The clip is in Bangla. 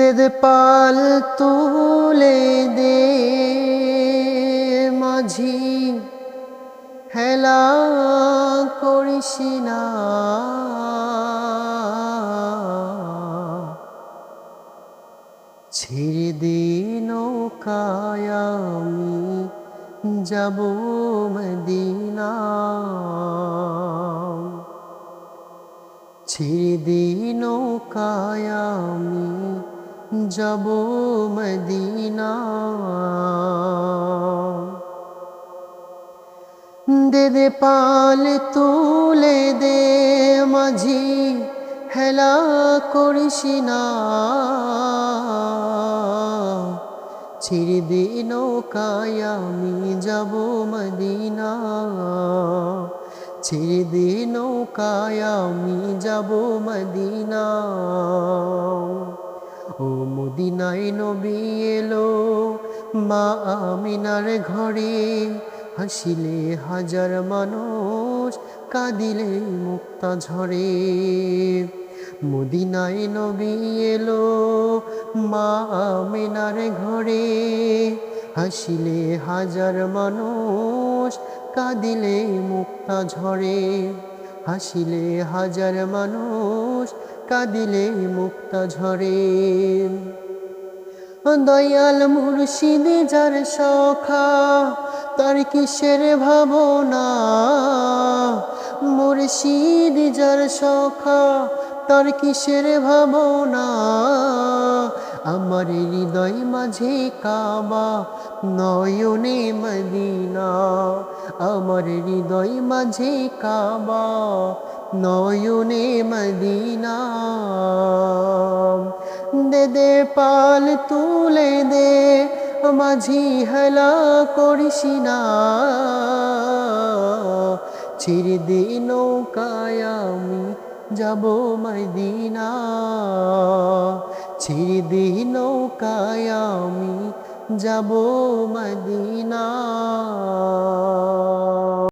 দে দে পাল তুলে দে মাঝি। হেলা করিস না। ছেড়ে দে নৌকায় যাব মদিনা। ছেড়ে দে নৌকায় যাব মদিনা। দে দে পাল তুলে দে মাঝি, হেলা করিস না। নৌকায় আমি যাব মদিনা। নৌকায় আমি যাব মদিনা। মদিনায় নবী এলো, মা আমিনার ঘরে হাসিলে হাজার মানুষ কাঁদিলে মুক্তা ঝরে। মদিনায় নবী এলো, মা আমিনার ঘরে হাসিলে হাজার মানুষ কাঁদিলে মুক্তা ঝরে। হাসিলে হাজার মানুষ কাঁদিলে মুক্ত ঝরে। দয়াল মুর্শিদ যার সখা, তার কিসের ভাবনা? মুর্শিদ যার সখা, তার কিসের ভাবনা? আমার হৃদয় মাঝে কাবা, নয়নে মদিনা। আমার হৃদয় মাঝে কাবা নয়নে মদিনা। দে দে পাল তুলে দে, মাঝি হেলা করিস না। ছিড়ে দে নৌকায় আমি যাব মদিনা। ছিড়ে দে নৌকায় আমি যাব মদিনা।